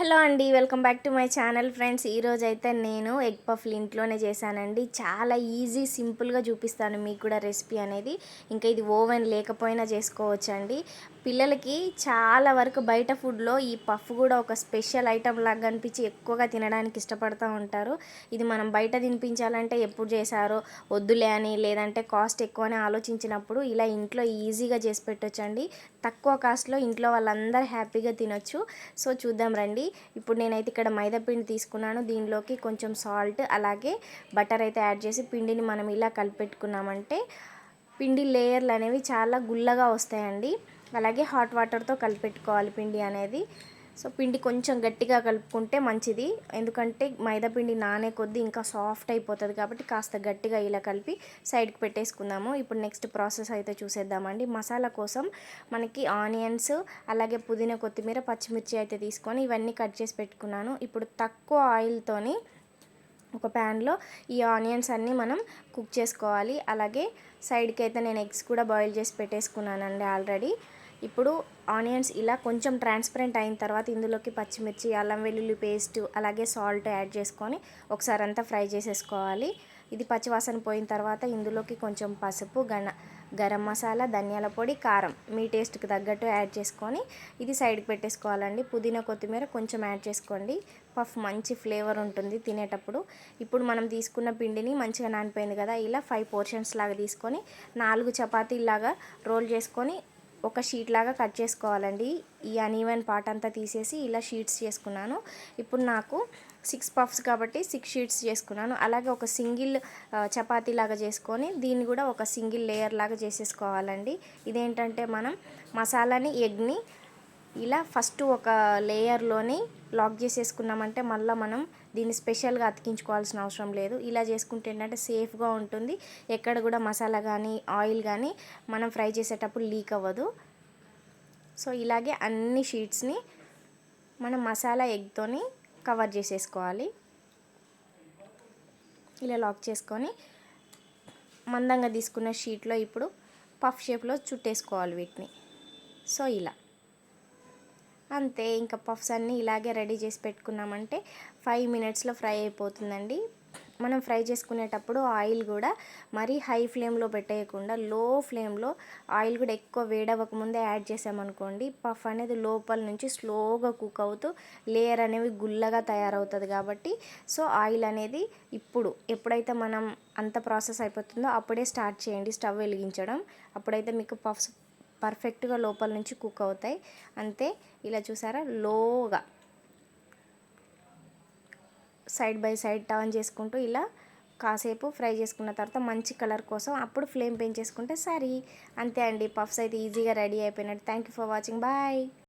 Hello అండి welcome back to my channel friends. ఈరోజు అయితే నేను ఎగ్ పఫ్లు ఇంట్లోనే చేశానండి. చాలా ఈజీ సింపుల్గా చూపిస్తాను మీకు కూడా రెసిపీ అనేది. ఇంకా ఇది ఓవెన్ లేకపోయినా చేసుకోవచ్చండి. పిల్లలకి చాలా వరకు బయట ఫుడ్లో ఈ పఫ్ కూడా ఒక స్పెషల్ ఐటమ్ లాగా అనిపించి ఎక్కువగా తినడానికి ఇష్టపడుతూ ఉంటారు. ఇది మనం బయట తినిపించాలంటే ఎప్పుడు చేశారో వద్దులే అని లేదంటే కాస్ట్ ఎక్కువ అని ఆలోచించినప్పుడు ఇలా ఇంట్లో ఈజీగా చేసి పెట్టొచ్చండి. తక్కువ కాస్ట్లో ఇంట్లో వాళ్ళందరూ హ్యాపీగా తినొచ్చు. సో చూద్దాం రండి. ఇప్పుడు నేనైతే ఇక్కడ మైదా పిండి తీసుకున్నాను. దీనిలోకి కొంచెం సాల్ట్ అలాగే బటర్ అయితే యాడ్ చేసి పిండిని మనం ఇలా కలిపెట్టుకున్నామంటే పిండి లేయర్లు అనేవి చాలా గుల్లగా వస్తాయండి. అలాగే హాట్ వాటర్తో కలిపెట్టుకోవాలి పిండి అనేది. సో పిండి కొంచెం గట్టిగా కలుపుకుంటే మంచిది. ఎందుకంటే మైదా పిండి నానే కొద్దీ ఇంకా సాఫ్ట్ అయిపోతుంది కాబట్టి కాస్త గట్టిగా ఇలా కలిపి సైడ్కి పెట్టేసుకుందాము. ఇప్పుడు నెక్స్ట్ ప్రాసెస్ అయితే చూసేద్దామండి. మసాలా కోసం మనకి ఆనియన్స్ అలాగే పుదీనా కొత్తిమీర పచ్చిమిర్చి అయితే తీసుకొని ఇవన్నీ కట్ చేసి పెట్టుకున్నాను. ఇప్పుడు తక్కువ ఆయిల్తోని ఒక ప్యాన్లో ఈ ఆనియన్స్ అన్నీ మనం కుక్ చేసుకోవాలి. అలాగే సైడ్కి అయితే నేను ఎగ్స్ కూడా బాయిల్ చేసి పెట్టేసుకున్నానండి ఆల్రెడీ. ఇప్పుడు ఆనియన్స్ ఇలా కొంచెం ట్రాన్స్పరెంట్ అయిన తర్వాత ఇందులోకి పచ్చిమిర్చి అల్లం వెల్లుల్లి పేస్ట్ అలాగే సాల్ట్ యాడ్ చేసుకొని ఒకసారి అంతా ఫ్రై చేసేసుకోవాలి. ఇది పచ్చివాసన పోయిన తర్వాత ఇందులోకి కొంచెం పసుపు గన గరం మసాలా ధనియాల పొడి కారం మీ టేస్ట్కి తగ్గట్టు యాడ్ చేసుకొని ఇది సైడ్కి పెట్టేసుకోవాలండి. పుదీనా కొత్తిమీర కొంచెం యాడ్ చేసుకోండి. పఫ్ మంచి ఫ్లేవర్ ఉంటుంది తినేటప్పుడు. ఇప్పుడు మనం తీసుకున్న పిండిని మంచిగా నానిపోయింది కదా ఇలా ఫైవ్ పోర్షన్స్ లాగా తీసుకొని నాలుగు చపాతీలాగా రోల్ చేసుకొని ఒక షీట్ లాగా కట్ చేసుకోవాలండి. ఈ అన్ఈవెన్ పార్ట్ అంతా తీసేసి ఇలా షీట్స్ చేసుకున్నాను. ఇప్పుడు నాకు సిక్స్ పఫ్స్ కాబట్టి సిక్స్ షీట్స్ చేసుకున్నాను. అలాగే ఒక సింగిల్ చపాతీ లాగా చేసుకొని దీన్ని కూడా ఒక సింగిల్ లేయర్ లాగా చేసేసుకోవాలండి. ఇదేంటంటే మనం మసాలాని ఎగ్ని ఇలా ఫస్ట్ ఒక లేయర్లోని లాక్ చేసేసుకున్నామంటే మళ్ళీ మనం దీన్ని స్పెషల్గా అతికించుకోవాల్సిన అవసరం లేదు. ఇలా చేసుకుంటే ఏంటంటే సేఫ్గా ఉంటుంది. ఎక్కడ కూడా మసాలా కానీ ఆయిల్ కానీ మనం ఫ్రై చేసేటప్పుడు లీక్ అవ్వదు. సో ఇలాగే అన్ని షీట్స్ని మనం మసాలా ఎగ్తోని కవర్ చేసేసుకోవాలి. ఇలా లాక్ చేసుకొని మందంగా తీసుకున్న షీట్లో ఇప్పుడు పఫ్ షేప్లో చుట్టేసుకోవాలి వీటిని. సో ఇలా. అంతే ఇంకా పఫ్స్ అన్నీ ఇలాగే రెడీ చేసి పెట్టుకున్నామంటే ఫైవ్ మినిట్స్లో ఫ్రై అయిపోతుందండి. మనం ఫ్రై చేసుకునేటప్పుడు ఆయిల్ కూడా మరీ హై ఫ్లేమ్లో పెట్టేయకుండా లో ఫ్లేమ్లో ఆయిల్ కూడా ఎక్కువ వేడవక ముందే యాడ్ చేసామనుకోండి పఫ్ అనేది లోపల నుంచి స్లోగా కుక్ అవుతూ లేయర్ అనేవి గుల్లగా తయారవుతుంది కాబట్టి సో ఆయిల్ అనేది ఇప్పుడు ఎప్పుడైతే మనం అంత ప్రాసెస్ అయిపోతుందో అప్పుడే స్టార్ట్ చేయండి స్టవ్ వెలిగించడం. అప్పుడైతే మీకు పఫ్స్ పర్ఫెక్ట్గా లోపల నుంచి కుక్ అవుతాయి. అంతే ఇలా చూసారా? లోగా. సైడ్ బై సైడ్ టర్న్ చేసుకుంటూ ఇలా కాసేపు ఫ్రై చేసుకున్న తర్వాత మంచి కలర్ కోసం అప్పుడు ఫ్లేమ్ పెంచేసుకుంటే సరే. అంతే అండి పఫ్స్ అయితే ఈజీగా రెడీ అయిపోయినట్టు. Thank you for watching. Bye.